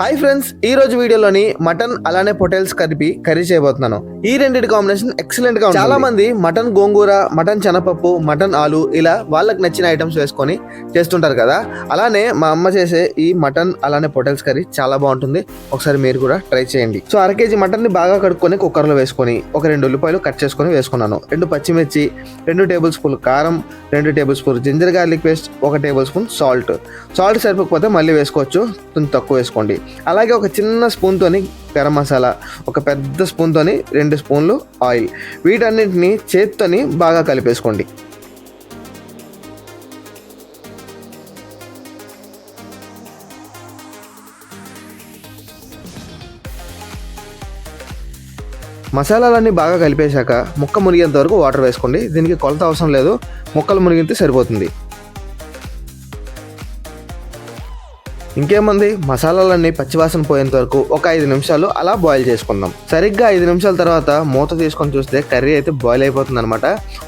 Hi friends ఈ రోజు వీడియోలోని మటన్ అలానే పొటల్స్ కలిపి కర్రీ చేయబోతున్నాను. ఈ రెండింటి కాంబినేషన్ ఎక్సలెంట్గా చాలా మంది మటన్ గోంగూర మటన్ చెనపప్పు మటన్ ఆలు ఇలా వాళ్ళకి నచ్చిన ఐటమ్స్ వేసుకొని చేస్తుంటారు కదా. అలానే మా అమ్మ చేసే ఈ మటన్ అలానే పొటల్స్ కర్రీ చాలా బాగుంటుంది. ఒకసారి మీరు కూడా ట్రై చేయండి. సో అర కేజీ మటన్ని బాగా కడుక్కొని కుక్కర్లో వేసుకొని ఒక రెండు ఉల్లిపాయలు కట్ చేసుకొని వేసుకున్నాను. రెండు పచ్చిమిర్చి రెండు టేబుల్ స్పూన్ కారం రెండు tablespoon ginger garlic paste ఒక టేబుల్ స్పూన్ సాల్ట్ సాల్ట్ సరిపోకపోతే మళ్ళీ వేసుకోవచ్చు. కొంచెం తక్కువ వేసుకోండి. అలాగే ఒక చిన్న స్పూన్తోని గరం మసాలా ఒక పెద్ద స్పూన్తోని రెండు స్పూన్లు ఆయిల్. వీటన్నింటిని చేత్తోని బాగా కలిపేసుకోండి. మసాలాలన్నీ బాగా కలిపేశాక ముక్క మునిగేంత వరకు వాటర్ వేసుకోండి. దీనికి కొలత అవసరం లేదు. ముక్కలు మునిగితే సరిపోతుంది. ఇంకేముంది? మసాలాలన్నీ పచ్చివాసన పోయేంత వరకు ఒక ఐదు నిమిషాలు అలా బాయిల్ చేసుకుందాం. సరిగ్గా ఐదు నిమిషాల తర్వాత మూత తీసుకొని చూస్తే కర్రీ అయితే బాయిల్ అయిపోతుంది అనమాట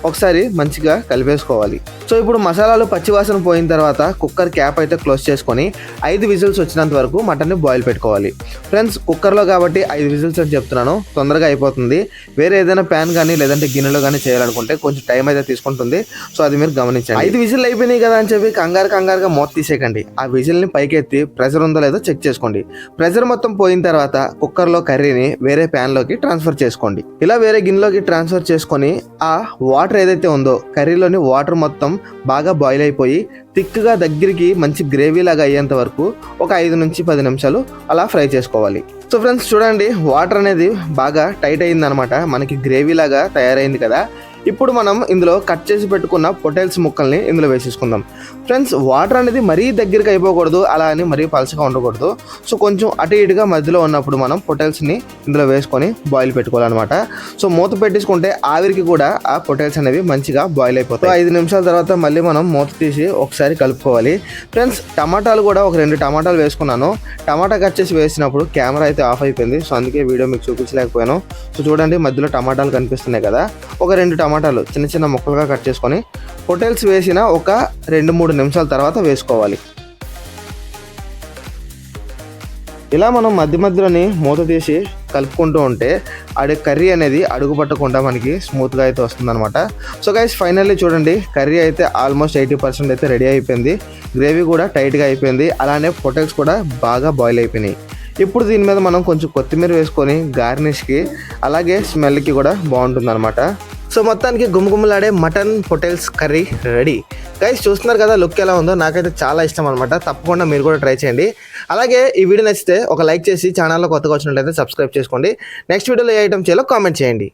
ఒకసారి మంచిగా కలిపేసుకోవాలి. సో ఇప్పుడు మసాలాలు పచ్చివాసన పోయిన తర్వాత కుక్కర్ క్యాప్ అయితే క్లోజ్ చేసుకొని ఐదు విజిల్స్ వచ్చినంత వరకు మటన్ని బాయిల్ పెట్టుకోవాలి. ఫ్రెండ్స్ కుక్కర్లో కాబట్టి ఐదు విజిల్స్ అని చెప్తున్నాను. తొందరగా అయిపోతుంది. వేరే ఏదైనా ప్యాన్ కానీ లేదంటే గిన్నెలో కానీ చేయాలనుకుంటే కొంచెం టైం అయితే తీసుకుంటుంది. సో అది మీరు గమనించండి. ఐదు విజిల్ అయిపోయినాయి కదా అని చెప్పి కంగారు కంగారుగా మూత తీసేయకండి. ఆ విజిల్ని పైకెత్తి ప్రెషర్ ఉందో లేదో చెక్ చేసుకోండి. ప్రెషర్ మొత్తం పోయిన తర్వాత కుక్కర్లో కర్రీని వేరే ప్యాన్లోకి ట్రాన్స్ఫర్ చేసుకోండి. ఇలా వేరే గిన్నెలోకి ట్రాన్స్ఫర్ చేసుకొని ఆ వాటర్ ఏదైతే ఉందో కర్రీలోని వాటర్ మొత్తం బాగా బాయిల్ అయిపోయి థిక్గా దగ్గరికి మంచి గ్రేవీ లాగా అయ్యేంత వరకు ఒక ఐదు నుంచి పది నిమిషాలు అలా ఫ్రై చేసుకోవాలి. సో ఫ్రెండ్స్ చూడండి వాటర్ అనేది బాగా టైట్ అయిందనమాట మనకి గ్రేవీ లాగా తయారైంది కదా. ఇప్పుడు మనం ఇందులో కట్ చేసి పెట్టుకున్న పొటేల్స్ ముక్కల్ని ఇందులో వేసేసుకుందాం. ఫ్రెండ్స్ వాటర్ అనేది మరీ దగ్గరికి అయిపోకూడదు అలా అని మరీ పలసగా ఉండకూడదు. సో కొంచెం అటు ఇటుగా మధ్యలో ఉన్నప్పుడు మనం పొటేల్స్ని ఇందులో వేసుకొని బాయిల్ పెట్టుకోవాలన్నమాట. సో మూత పెట్టేసుకుంటే ఆవిరికి కూడా ఆ పొటేల్స్ అనేవి మంచిగా బాయిల్ అయిపోతాయి. ఐదు నిమిషాల తర్వాత మళ్ళీ మనం మూత తీసి ఒకసారి కలుపుకోవాలి. ఫ్రెండ్స్ టమాటాలు కూడా ఒక రెండు టమాటాలు వేసుకున్నాను. టమాటా కట్ చేసి వేసినప్పుడు కెమెరా అయితే ఆఫ్ అయిపోయింది. సో అందుకే వీడియో మీకు చూపించలేకపోయాను. సో చూడండి మధ్యలో టమాటాలు కనిపిస్తున్నాయి కదా. ఒక రెండు టమాటాలు చిన్న చిన్న ముక్కలుగా కట్ చేసుకొని పొటేల్స్ వేసిన ఒక రెండు మూడు నిమిషాల తర్వాత వేసుకోవాలి. ఇలా మనం మధ్య మధ్యలోని మూత తీసి కలుపుకుంటూ ఉంటే అడి కర్రీ అనేది అడుగు పట్టకుండా మనకి స్మూత్గా అయితే వస్తుందన్నమాట. సో గైస్ ఫైనల్లీ చూడండి కర్రీ అయితే ఆల్మోస్ట్ ఎయిటీ పర్సెంట్ అయితే రెడీ అయిపోయింది. గ్రేవీ కూడా టైట్గా అయిపోయింది. అలానే పొటల్స్ కూడా బాగా బాయిల్ అయిపోయినాయి. ఇప్పుడు దీని మీద మనం కొంచెం కొత్తిమీర వేసుకొని గార్నిష్కి అలాగే స్మెల్కి కూడా బాగుంటుంది సో మొత్తానికి గుమ్మగుమ్మలాడే mutton hotels curry ready. Guys చూస్తున్నారు కదా లుక్ ఎలా ఉందో? నాకైతే చాలా ఇష్టం అనమాట తప్పకుండా మీరు కూడా ట్రై చేయండి. అలాగే ఈ వీడియో నచ్చితే ఒక లైక్ చేసి ఛానల్లో కొత్తగా వచ్చినట్లయితే సబ్స్క్రైబ్ చేసుకోండి. నెక్స్ట్ వీడియోలో ఏ ఐటమ్ చేయాలో కామెంట్ చేయండి.